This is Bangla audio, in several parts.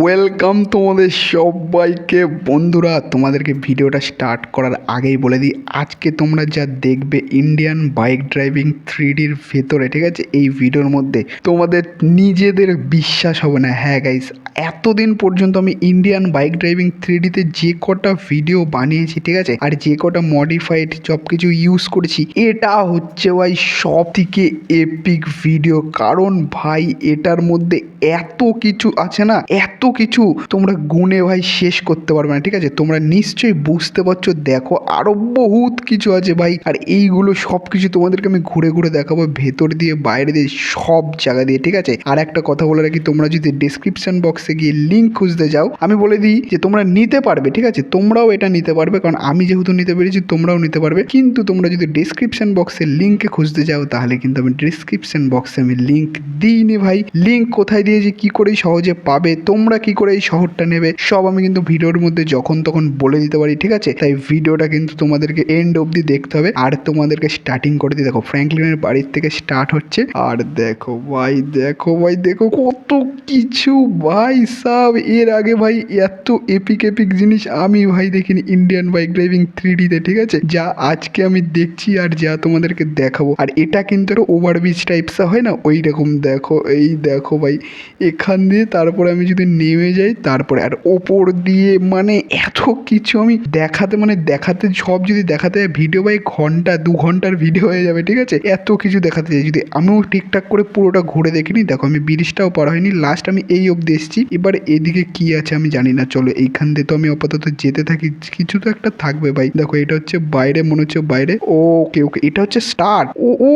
ওয়েলকাম তোমাদের সবাইকে। বন্ধুরা, তোমাদেরকে ভিডিওটা স্টার্ট করার আগেই বলে দিই, আজকে তোমরা যা দেখবে ইন্ডিয়ান বাইক ড্রাইভিং থ্রি ডির ভেতরে, ঠিক আছে? এই ভিডিওর মধ্যে তোমাদের নিজেদের বিশ্বাস হবে না। হ্যাঁ গাইস এতদিন পর্যন্ত আমি ইন্ডিয়ান বাইক ড্রাইভিং থ্রি ডিতে যে কটা ভিডিও বানিয়েছি, ঠিক আছে? আর যে কটা মডিফাইড সব কিছু ইউজ করেছি, এটা হচ্ছে ভাই সব থেকে এপিক ভিডিও কারণ ভাই, এটার মধ্যে এত কিছু আছে না? এত কিছু তোমরা গুনে ভাই শেষ করতে পারবে না, ঠিক আছে? তোমরা নিশ্চয়ই বুঝতে পারছ, দেখো আরও বহুত কিছু আছে ভাই। আর এইগুলো সব কিছু তোমাদেরকে আমি ঘুরে ঘুরে দেখাবো, ভেতর দিয়ে, বাইরে দিয়ে, সব জায়গা দিয়ে, ঠিক আছে? আর একটা কথা বলে রাখি, তোমরা যদি ডিসক্রিপশন বক্সে গিয়ে লিঙ্ক খুঁজতে যাও, আমি বলে দিই যে তোমরা নিতে পারবে, ঠিক আছে? তোমরাও এটা নিতে পারবে, কারণ আমি যেহেতু নিতে পেরেছি, তোমরাও নিতে পারবে। কিন্তু তোমরা যদি ডিসক্রিপশন বক্সে লিঙ্কে খুঁজতে যাও, তাহলে কিন্তু আমি ডিসক্রিপশন বক্সে আমি লিঙ্ক দিইনি ভাই। লিঙ্ক কোথায় দিয়েছি কি করে সহজে পাবে, তোমরা কি করে এই শহরটা নেবে? সব আমি কিন্তু ভিডিওর মধ্যে যখন তখন বলে দিতে পারি, ঠিক আছে? তাই ভিডিওটা কিন্তু তোমাদেরকে এন্ড অবধি দেখতে হবে। আর তোমাদেরকে স্টার্টিং করে দিয়ে দেখো ফ্র্যাঙ্কলিনের বাড়ির থেকে স্টার্ট হচ্ছে। আর দেখো ভাই দেখো ভাই, দেখো কত কিছু। ভাই সব, এর আগে ভাই এত এপিক এপিক জিনিস আমি ভাই দেখিনি ইন্ডিয়ান বাইক ড্রাইভিং থ্রি ডিতে ঠিক আছে? যা আজকে আমি দেখছি আর যা তোমাদেরকে দেখাবো। আর এটা কিন্তু ওভারব্রিজ টাইপসা হয় না? ওই রকম, দেখো, এই দেখো ভাই, এখান দিয়ে তারপরে আমি যদি নেমে যাই, তারপরে আর ওপর দিয়ে মানে এত কিছু আমি দেখাতে মানে দেখাতে, সব যদি দেখাতে ভিডিও ভাই ঘণ্টা, দু ঘণ্টার ভিডিও হয়ে যাবে, ঠিক আছে? এত কিছু দেখাতে যাই। যদি আমিও ঠিকঠাক করে পুরোটা ঘুরে দেখিনি দেখো আমি ব্রিজটাও পার হয়নি লাস্ট আমি এই অবধি এসেছি। এবার এদিকে কি আছে আমি জানি না, চলো এইখান দিয়ে তো আমি আপাতত যেতে থাকি, কিছু তো একটা থাকবে ভাই। দেখো এটা হচ্ছে বাইরে, মনে হচ্ছে বাইরে। ওকে ওকে, এটা হচ্ছে স্টার্ট ও ও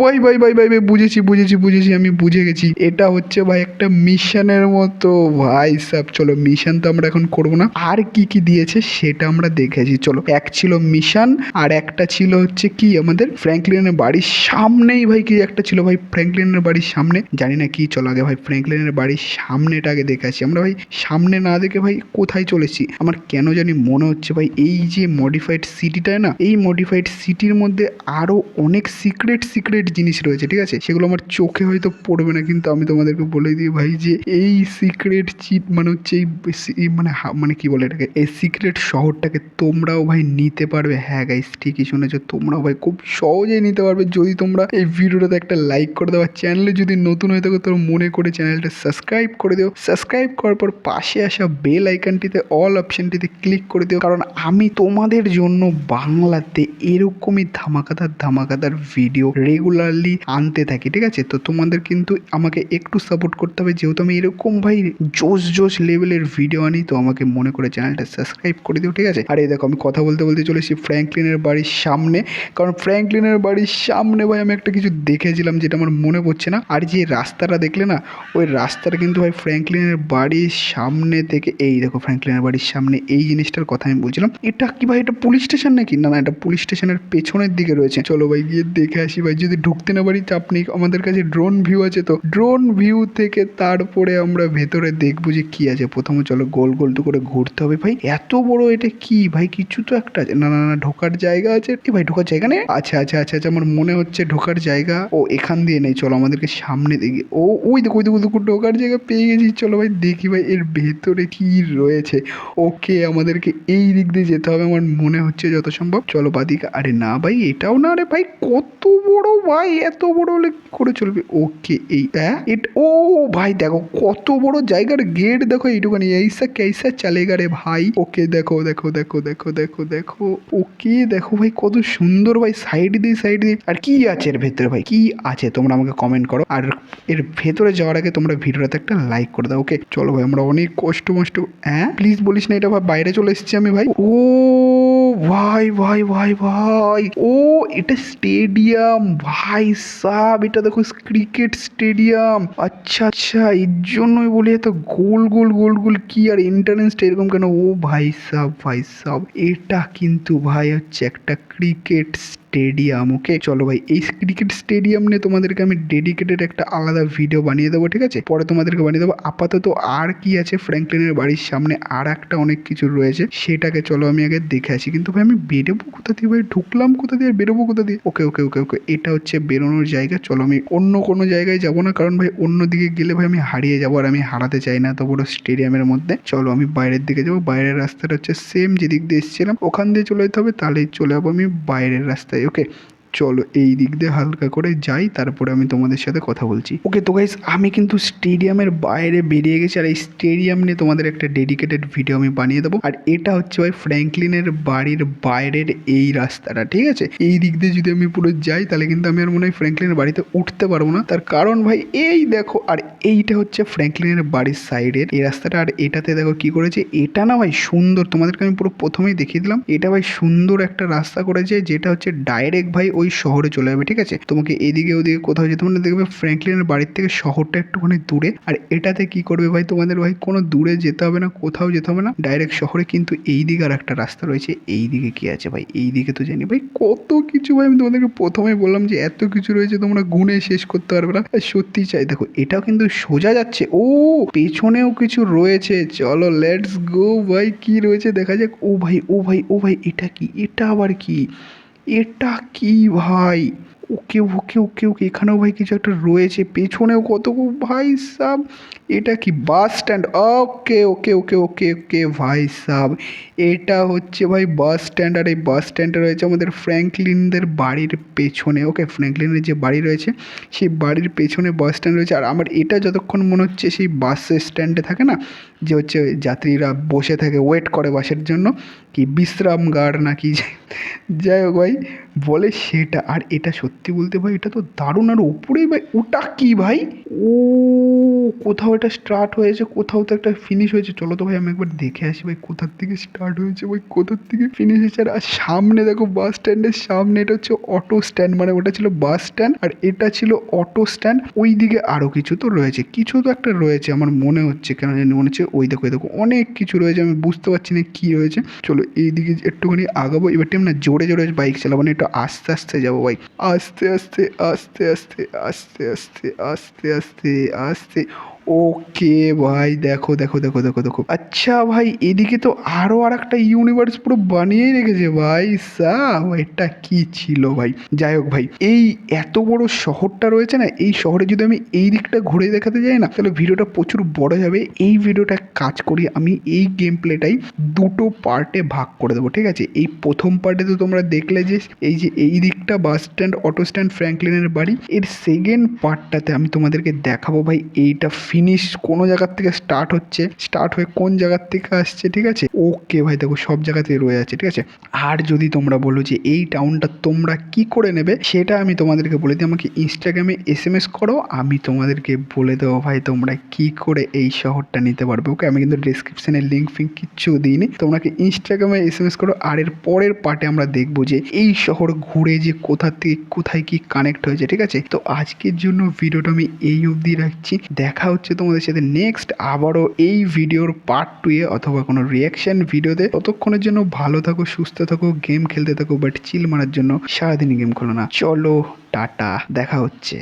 ভাই ভাই ভাই ভাই, বুঝেছি বুঝেছি বুঝেছি, আমি বুঝে গেছি। এটা হচ্ছে ভাই একটা মিশনের মতো ভাই সাব, চলো মিশন তো আমরা এখন করব না। আর কি কি দিয়েছে সেটা আমরা দেখেছি, চলো। এক ছিল মিশন আর একটা ছিল হচ্ছে কি আমাদের ফ্র্যাঙ্কলিনের বাড়ির সামনেই ভাই কি একটা ছিল ভাই ফ্র্যাঙ্কলিনের বাড়ির সামনে। জানি না কি, চলো আগে ভাই ফ্র্যাঙ্কলিনের বাড়ির সামনেটা আগে দেখে আসি। আমরা ভাই সামনে না দেখে ভাই কোথায় চলেছি আমার কেন জানি মনে হচ্ছে ভাই এই যে মডিফাইড সিটিটায় না, এই মডিফাইড সিটির মধ্যে আরও অনেক সিক্রেট সিক্রেট জিনিস রয়েছে, ঠিক আছে? সেগুলো আমার চোখে হয়তো পড়বে না, কিন্তু আমি তোমাদেরকে বলে দিই ভাই যে এই সিক্রেট চিট মানে হচ্ছে এই মানে মানে কি বলে এটাকে? এই সিক্রেট শহরটাকে তোমরাও ভাই নিতে পারবে। হ্যাঁ গাইস ঠিকই শুনেছো, তোমরাও ভাই খুব সহজেই নিতে পারবে। যদি তোমরা এই ভিডিওটাতে একটা লাইক করে দাও, আর চ্যানেলে যদি নতুন হয়ে থাকো তোমরা মনে করে চ্যানেলটা সাবস্ক্রাইব করে দিও। সাবস্ক্রাইব করার পর পাশে আসা বেল আইকনটিতে অল অপশনটিতে ক্লিক করে দিও। কারণ আমি তোমাদের জন্য বাংলাতে এরকমই ধামাকাদার ধামাকাদার ভিডিও রেগুলারলি আনতে থাকি, ঠিক আছে? তো তোমাদের কিন্তু আমাকে একটু সাপোর্ট করতে হবে। যেহেতু আমি এরকম ভাই জোশ জোশ লেভেলের ভিডিও আনি, তো আমাকে মনে করে চ্যানেলটা সাবস্ক্রাইব করে দিও, ঠিক আছে? আর এই দেখো, আমি কথা বলতে বলতে চলেছি ফ্র্যাঙ্কলিনের বাড়ির সামনে। কারণ ফ্র্যাঙ্কলিনের বাড়ির সামনে ভাই আমি একটা কিছু দেখেছিলাম যেটা আমার মনে পড়ছে না। আর যে রাস্তাটা দেখলে না, ওই রাস্তাটা কিন্তু ভাই ফ্র্যাঙ্কলিনের বাড়ির সামনে থেকে, এই দেখো ফ্র্যাঙ্কলিনের বাড়ির সামনে, এই জিনিসটার কথা আমি বলছিলাম। এটা কি ভাই, এটা পুলিশ স্টেশন নাকি? না না, এটা পুলিশ স্টেশনের পেছনের দিকে রয়েছে। চলো ভাই, গিয়ে দেখে আসি ভাই, যদি ঢুকতে না পারি, চাপ নেই। আমাদের কাছে ড্রোন ভিউ আছে তো। ড্রোন ভিউ থেকে তারপরে আমরা ভেতরে দেখব যে কি আছে। প্রথমে চলো গোল গোল করে ঘুরতে হবে ভাই। এত বড় এটা কি ভাই? কিছু তো একটা আছে। না না না, ঢোকার জায়গা আছে। এ ভাই, ঢোকার জায়গা নেই? আচ্ছা আচ্ছা আচ্ছা আচ্ছা আমার মনে হচ্ছে ঢোকার জায়গা ও এখান দিয়ে নেই। চলো আমাদেরকে সামনে দেখি। ও, ওই দেখো ওই দেখো দেখো, ঢোকার জায়গা পেয়ে গেছি। চলো ভাই, দেখি ভাই, এর ভেতরে কি রয়েছে। ওকে, আমাদেরকে এই দিক দিয়ে যেতে হবে আমার মনে হচ্ছে যত সম্ভব। চলো বাদিকে। আরে না ভাই, এটাও না আরে ভাই, কত বড় ভাই, এত বড় হলে করে চলবে। ওকে, এই হ্যাঁ ও, ভাই, দেখো, কত বড় জায়গার গেট দেখো এইটুখানি এইসা কেসা চালেগা রে ভাই? ওকে দেখো দেখো দেখো দেখো দেখো দেখো। ওকে দেখো ভাই, কত সুন্দর ভাই সাইড দিয়ে সাইড দিয়ে। আর কি আছে এর ভেতরে ভাই? কি আছে? তোমরা আমাকে কমেন্ট করো। আর এর ভেতরে যাওয়ার আগে তোমরা ভিডিওটাতে একটা লাইক করে দাও ওকে চলো ভাই, আমরা অনেক কষ্ট মষ্ট হ্যাঁ? প্লিজ বলিস না এটা, ভাই, বাইরে চলে এসেছি আমি ভাই। ও ভাই ভাই ভাই ভাই। ও, এটা স্টেডিয়াম। ভাই সাব এটা দেখো ক্রিকেট স্টেডিয়াম। আচ্ছা আচ্ছা এর জন্যই বলি এত গোল গোল গোল গোল, কি আর ইন্টারেস্ট এরকম কেন? ও ভাই সাব ভাই সাব এটা কিন্তু ভাই হচ্ছে একটা ক্রিকেট স্টেডিয়াম ওকে চলো ভাই, এই ক্রিকেট স্টেডিয়াম নিয়ে তোমাদেরকে আমি ডেডিকেটেড একটা আলাদা ভিডিও বানিয়ে দেবো, ঠিক আছে? পরে তোমাদেরকে বানিয়ে দেবো। আপাতত আর কি আছে ফ্র্যাঙ্কলিনের বাড়ির সামনে? আর একটা অনেক কিছু রয়েছে। সেটাকে চলো আমি আগে দেখে আসি। কিন্তু ভাই, আমি বেরোবো কোথা দিয়ে ভাই? ঢুকলাম কোথা দিয়ে? বেরোবো কোথা দিয়ে? ওকে ওকে ওকে ওকে। এটা হচ্ছে বেরোনোর জায়গা। চলো আমি অন্য কোনো জায়গায় যাব না। কারণ ভাই, অন্য দিকে গেলে ভাই, আমি হারিয়ে যাব আর আমি হারাতে চাই না এত বড় স্টেডিয়ামের মধ্যে। চলো আমি বাইরের দিকে যাব। বাইরের রাস্তাটা হচ্ছে সেম যেদিক দিয়ে এসেছিলাম। ওখান দিয়ে চলে যেতে হবে। তাহলেই চলে যাব আমি বাইরের রাস্তায়। te digo que চলো এই দিক দিয়ে হালকা করে যাই, তারপরে আমি তোমাদের সাথে কথা বলছি। ওকে তো গাইস আমি কিন্তু স্টেডিয়ামের বাইরে বেরিয়ে গেছি আর এই স্টেডিয়াম নিয়ে তোমাদের একটা ডেডিকেটেড ভিডিও আমি বানিয়ে দেবো। আর এটা হচ্ছে ভাই ফ্র্যাঙ্কলিনের বাড়ির বাইরের এই রাস্তাটা, ঠিক আছে? এই দিক দিয়ে যদি আমি পুরো যাই, তাহলে কিন্তু আমি আর মনে হয় ফ্র্যাঙ্কলিনের বাড়িতে উঠতে পারব না। তার কারণ ভাই, এই দেখো, আর এইটা হচ্ছে ফ্র্যাঙ্কলিনের বাড়ির সাইডের এই রাস্তাটা। আর এটাতে দেখো কি করেছে, এটা না ভাই সুন্দর, তোমাদেরকে আমি পুরো প্রথমেই দেখিয়ে দিলাম। এটা ভাই সুন্দর একটা রাস্তা করেছে, যেটা হচ্ছে ডাইরেক্ট ভাই ওই শহরে চলে যাবে, ঠিক আছে? তোমাকে এদিকে ওদিকে কোথাও যেতে মানে দেখবে ফ্র্যাঙ্কলিনের বাড়ির থেকে শহরটা একটুখানি দূরে। আর এটাতে কি করবে ভাই তোমাদের? ভাই কোনো দূরে যেতে হবে না, কোথাও যেতে হবে না। ডাইরেক্ট শহরে কিন্তু এই দিকে আর একটা রাস্তা রয়েছে। এই দিকে কি আছে ভাই? এই দিকে তো জানি। ভাই কত কিছু ভাই আমি তোমাদেরকে প্রথমে বললাম যে এত কিছু রয়েছে তোমরা গুনে শেষ করতে পারবে না। সত্যি চাই, দেখো, এটাও কিন্তু সোজা যাচ্ছে। ও, পেছনেও কিছু রয়েছে। চলো লেটস গো ভাই। কি রয়েছে? দেখা যাক। ও ভাই ও ভাই ও ভাই, এটা কি? এটা আবার কি? এটা কি ভাই? ওকে ওকে ওকে ওকে, এখানেও ভাই কিছু একটা রয়েছে, পেছনেও কত ভাই সাব, এটা কি বাস স্ট্যান্ড ওকে ওকে ওকে ওকে ওকে, ভাই সাব, এটা হচ্ছে ভাই বাস স্ট্যান্ড আর এই বাস স্ট্যান্ডে রয়েছে আমাদের ফ্র্যাঙ্কলিনদের বাড়ির পেছনে, ওকে ফ্র্যাঙ্কলিনের যে বাড়ি রয়েছে, সেই বাড়ির পেছনে বাস স্ট্যান্ড রয়েছে, আর আমার এটা যতক্ষণ মনে হচ্ছে সেই বাস স্ট্যান্ডে থাকে না, যে হচ্ছে যাত্রীরা বসে থাকে ওয়েট করে বাসের জন্য, কি বিশ্রামগার নাকি? যাই হোক ভাই বলে সেটা। আর এটা সত্যি বলতে ভাই, এটা তো দারুণ। আর উপরেই ভাই, ওটা কি ভাই? ও, কোথাও এটা স্টার্ট হয়েছে, কোথাও তো একটা ফিনিশ হয়েছে। চলো তো ভাই, আমি একবার দেখে আসি ভাই, কোথার থেকে স্টার্ট হয়েছে ভাই, কোথার থেকে ফিনিশ হয়েছে। আর সামনে দেখো বাস স্ট্যান্ডের সামনে এটা হচ্ছে অটো স্ট্যান্ড মানে ওটা ছিল বাস স্ট্যান্ড আর এটা ছিল অটো স্ট্যান্ড ওই দিকে আরও কিছু তো রয়েছে। কিছু তো একটা রয়েছে, আমার মনে হচ্ছে, কেন জানি, মনে হচ্ছে, ওই দেখো ওই দেখো, অনেক কিছু রয়েছে, আমি বুঝতে পারছি না কী রয়েছে। চলো এই দিকে একটুখানি আগাবো, এবার টাইম না, জোরে জোরে বাইক চালাবো না একটু আস্তে আস্তে যাব ভাই। আস্তে আস্তে আস্তে আস্তে আস্তে আস্তে আস্তে আস্তে আস্তে। ওকে, ভাই, দেখো দেখো দেখো দেখো দেখো। আচ্ছা ভাই, এদিকে তো আরও আর একটা ইউনিভার্স পুরো বানিয়েই রেখেছে, ভাই সাহ এটা কি ছিল, ভাই? যাই হোক, ভাই, এই এত বড় শহরটা রয়েছে না, এই শহরে যদি আমি এই দিকটা ঘুরে দেখাতে যাই না, তাহলে ভিডিওটা প্রচুর বড় যাবে। এই ভিডিওটা কাজ করি, আমি এই গেম প্লেটাই দুটো পার্টে ভাগ করে দেবো, ঠিক আছে? এই প্রথম পার্টে তো তোমরা দেখলে যে, এই যে এই দিকটা বাস স্ট্যান্ড অটো স্ট্যান্ড ফ্র্যাঙ্কলিনের বাড়ি। এর সেকেন্ড পার্টটাতে আমি তোমাদেরকে দেখাবো, ভাই, এইটা ফিনিশ কোনো জায়গার থেকে স্টার্ট হচ্ছে স্টার্ট হয়ে কোন জায়গার থেকে আসছে, ঠিক আছে? ওকে ভাই, দেখো, সব জায়গাতে রয়ে আছে ঠিক আছে? আর যদি তোমরা বলো যে এই টাউনটা তোমরা কি করে নেবে, সেটা আমি তোমাদেরকে বলে দিই। আমাকে ইনস্টাগ্রামে এস এম এস করো, আমি তোমাদেরকে বলে দেবো, ভাই, তোমরা কি করে এই শহরটা নিতে পারবে ওকে আমি কিন্তু ডিসক্রিপশানে লিঙ্ক ফিঙ্ক কিচ্ছু দিইনি। তোমাকে ইনস্টাগ্রামে এস এম এস করো, আর এর পরের পার্টে আমরা দেখব যে এই শহর ঘুরে যে কোথা থেকে কোথায় কি কানেক্ট হয়েছে, ঠিক আছে? তো আজকের জন্য ভিডিওটা আমি এই অবধি রাখছি। দেখা হচ্ছে তোমাদের সাথে নেক্সট আবারও এই ভিডিওর পার্ট টুয়ে অথবা কোনো রিয়াকশন ভিডিওতে। ততক্ষণের জন্য ভালো থাকো, সুস্থ থাকো গেম খেলতে থাকো বাট চিল মারার জন্য সারাদিন গেম খেলো না। চলো, টাটা, দেখা হচ্ছে।